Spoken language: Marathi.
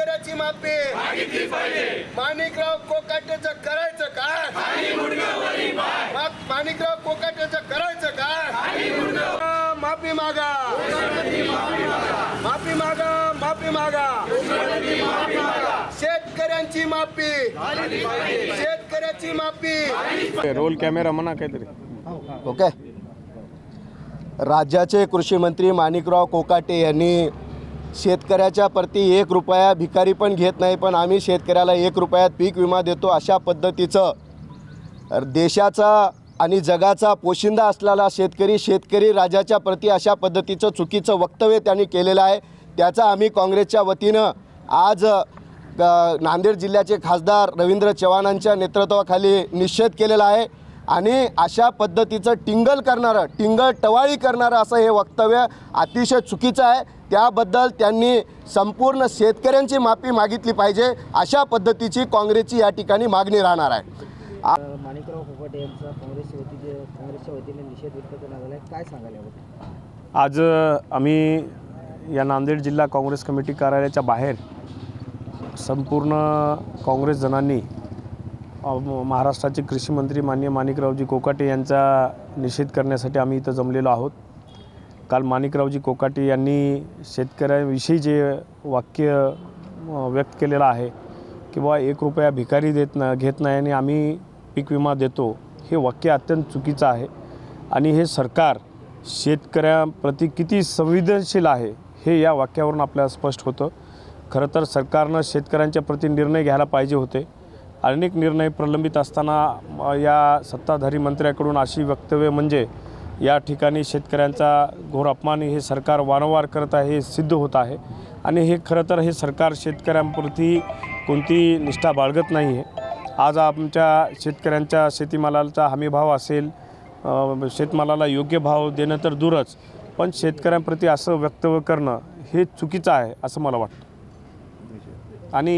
शेतकऱ्याची माफी. माणिकराव कोकाटेचं करायचं काय मा- माणिकराव कोकाटेचं करायचं काय माफी मागा. माफी मागा माफी मागा. शेतकऱ्यांची माफी. शेतकऱ्याची माफी. रोल कॅमेरा म्हणा काहीतरी. ओके. राज्याचे कृषी मंत्री माणिकराव कोकाटे यांनी शेतकऱ्याच्या प्रती एक रुपया भिकारी पण घेत नाही पण आम्ही शेतकऱ्याला एक रुपयात पीक विमा देतो अशा पद्धतीचं. देशाचा आणि जगाचा पोशिंदा असलेला शेतकरी शेतकरी राजाच्या प्रती अशा पद्धतीचं चुकीचं वक्तव्य त्यांनी केलेलं आहे. त्याचा आम्ही काँग्रेसच्या वतीनं आज नांदेड जिल्ह्याचे खासदार रवींद्र चव्हाणांच्या नेतृत्वाखाली निषेध केलेला आहे. आणि अशा पद्धतीचं टिंगल करणारं टिंगल टवाळी करणारं असं हे वक्तव्य अतिशय चुकीचं आहे. त्याबद्दल त्यांनी संपूर्ण शेतकऱ्यांची माफी मागितली पाहिजे. अशा पद्धतीची काँग्रेसची या ठिकाणी मागणी राहणार आहे. माणिकराव यांचा काँग्रेसच्या वतीने काँग्रेसच्या वतीने निषेध व्यक्त करण्यात आला काय सांगाल याबद्दल? आज आम्ही या नांदेड जिल्हा काँग्रेस कमिटी कार्यालयाच्या बाहेर संपूर्ण काँग्रेस जणांनी महाराष्ट्राचे कृषी मंत्री मान्य माणिकरावजी कोकाटे यांचा निषेध करण्यासाठी आम्ही इथं जमलेलो आहोत. काल माणिकरावजी कोकाटे यांनी शेतकऱ्यांविषयी जे वाक्य व्यक्त केलेलं आहे किंवा एक रुपया भिकारी देत न घेत नाही आणि आम्ही पीक विमा देतो हे वाक्य अत्यंत चुकीचं आहे. आणि हे सरकार शेतकऱ्याप्रती किती संवेदनशील आहे हे या वाक्यावरून आपल्याला स्पष्ट होतं. खरं तर सरकारनं शेतकऱ्यांच्या प्रती निर्णय घ्यायला पाहिजे होते. अनेक निर्णय प्रलंबित असताना या सत्ताधारी मंत्र्याकडून अशी वक्तव्य म्हणजे या ठिकाणी शेतकऱ्यांचा घोर अपमान हे सरकार वारंवार करत आहे हे सिद्ध होत आहे. आणि हे खरं तर हे सरकार शेतकऱ्यांप्रती कोणती निष्ठा बाळगत नाही आहे. आज आमच्या शेतकऱ्यांच्या शेतीमालाचा हमीभाव असेल शेतमालाला योग्य भाव देणं तर दूरच पण शेतकऱ्यांप्रती असं वक्तव्य करणं हे चुकीचं आहे असं मला वाटतं. आणि